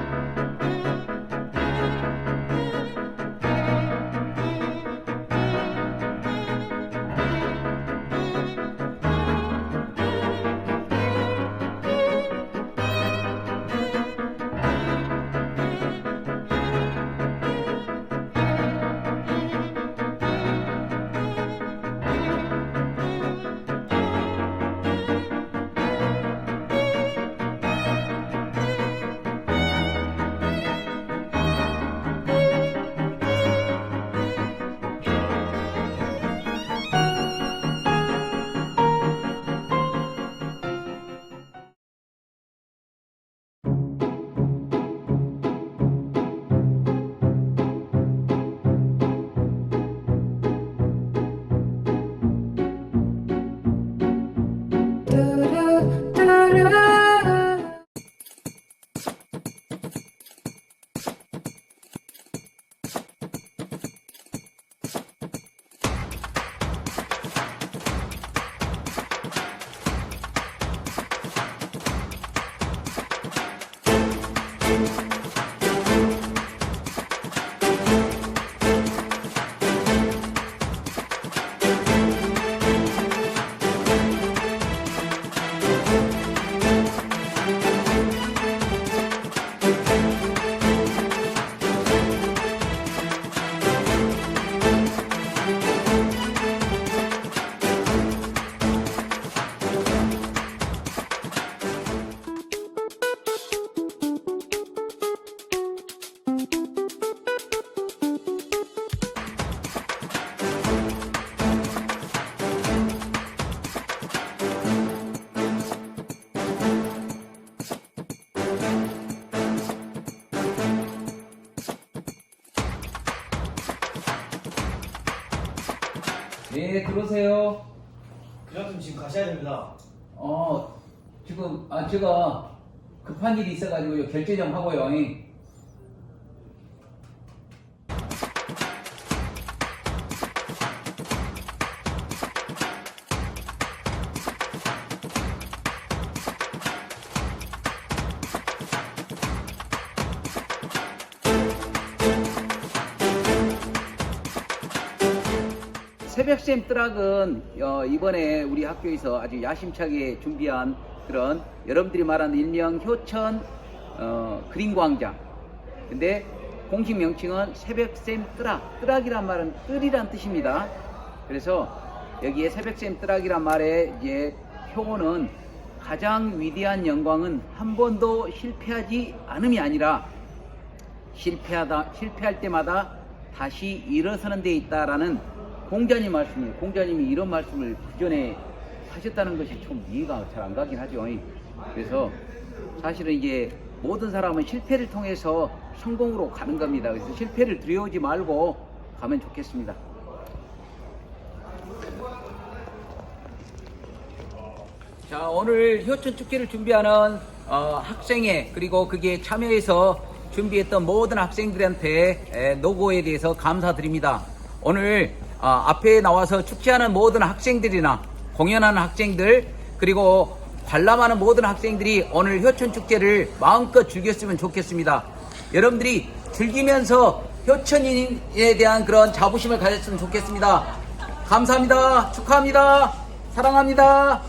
Música 네, 들어오세요. 그장님 지금 가셔야 됩니다. 어, 지금, 아, 제가 급한 일이 있어가지고 결제 좀 하고요. 잉. 새벽샘 트락은 어, 이번에 우리 학교에서 아주 야심차게 준비한 그런 여러분들이 말하는 일명 효천 어, 그린광장. 근데 공식 명칭은 새벽샘 뜨락. 뜨락이란 말은 뜰이란 뜻입니다. 그래서 여기에 새벽샘 뜨락이란 말의 이제 표어는 가장 위대한 영광은 한 번도 실패하지 않음이 아니라 실패하다 실패할 때마다 다시 일어서는 데 있다라는 공자님 말씀이에요. 공자님이 이런 말씀을 그 전에 하셨다는 것이 좀 이해가 잘 안 가긴 하죠. 그래서 사실은 이제 모든 사람은 실패를 통해서 성공으로 가는 겁니다. 그래서 실패를 두려워하지 말고 가면 좋겠습니다. 자 오늘 효천 축제를 준비하는 어, 학생회 그리고 그게 참여해서 준비했던 모든 학생들한테 에, 노고에 대해서 감사드립니다. 오늘 어, 앞에 나와서 축제하는 모든 학생들이나 공연하는 학생들 그리고 관람하는 모든 학생들이 오늘 효천 축제를 마음껏 즐겼으면 좋겠습니다. 여러분들이 즐기면서 효천인에 대한 그런 자부심을 가졌으면 좋겠습니다. 감사합니다. 축하합니다. 사랑합니다.